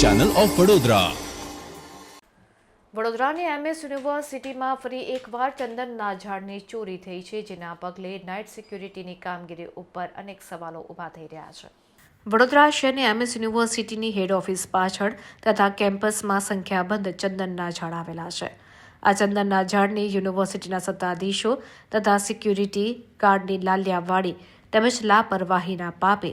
Channel of Vadodara વડોદરાની MS યુનિવર્સિટીમાં ફરી એકવાર ચંદનના ઝાડની ચોરી થઈ છે, જેના પગલે નાઇટ સિક્યુરિટીની કામગીરી ઉપર અનેક સવાલો ઊભા થઈ રહ્યા છે. વડોદરા શહેરની એમએસ યુનિવર્સિટીની હેડ ઓફિસ પાછળ તથા કેમ્પસમાં સંખ્યાબંધ ચંદનના ઝાડ આવેલા છે. આ ચંદનના ઝાડની યુનિવર્સિટીના સત્તાધીશો તથા સિક્યુરિટી ગાર્ડની લાલ્યાવાળી તેમજ લાપરવાહીના પાપે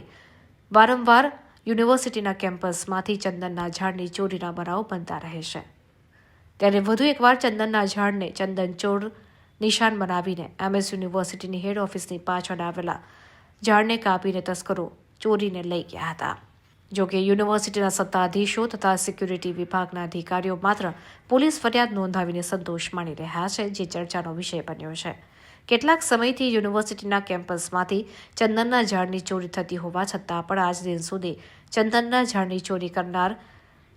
વારંવાર યુનિવર્સિટીના કેમ્પસમાંથી ચંદનના ઝાડની ચોરીના બનાવો બનતા રહે છે. ત્યારે વધુ એકવાર ચંદનના ઝાડને ચંદન ચોર નિશાન બનાવીને એમએસ યુનિવર્સિટીની હેડ ઓફિસની પાછળ આવેલા ઝાડને કાપીને તસ્કરો ચોરીને લઈ ગયા હતા. જો કે યુનિવર્સિટીના સત્તાધીશો તથા સિક્યુરિટી વિભાગના અધિકારીઓ માત્ર પોલીસ ફરિયાદ નોંધાવીને સંતોષ માણી રહ્યા છે, જે ચર્ચાનો વિષય બન્યો છે. કેટલાક સમયથી યુનિવર્સિટીના કેમ્પસમાંથી ચંદનના ઝાડની ચોરી થતી હોવા છતાં પણ આજ દિન સુધી ચંદનના ઝાડની ચોરી કરનાર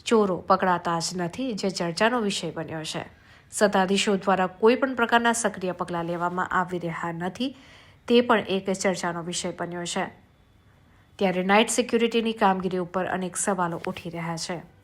ચોરો પકડાતા જ નથી, જે ચર્ચાનો વિષય બન્યો છે. સત્તાધીશો દ્વારા કોઈ પણ પ્રકારના સક્રિય પગલાં લેવામાં આવી રહ્યા નથી, તે પણ એક ચર્ચાનો વિષય બન્યો છે. ત્યારે નાઇટ સિક્યુરિટીની કામગીરી ઉપર અનેક સવાલો ઉઠી રહ્યા છે.